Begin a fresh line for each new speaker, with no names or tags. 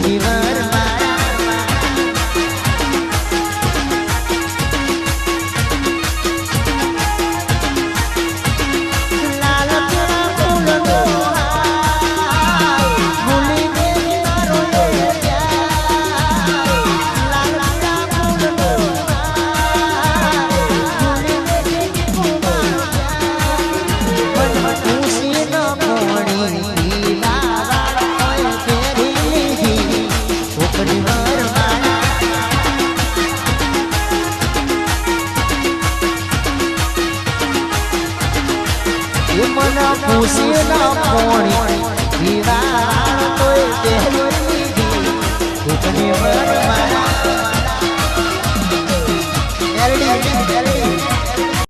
दीवार મને પૂછી ના કોણી દીવાણ તોય પહેરી લીધી દુઃખની વર મારા. મેલડી મેલડી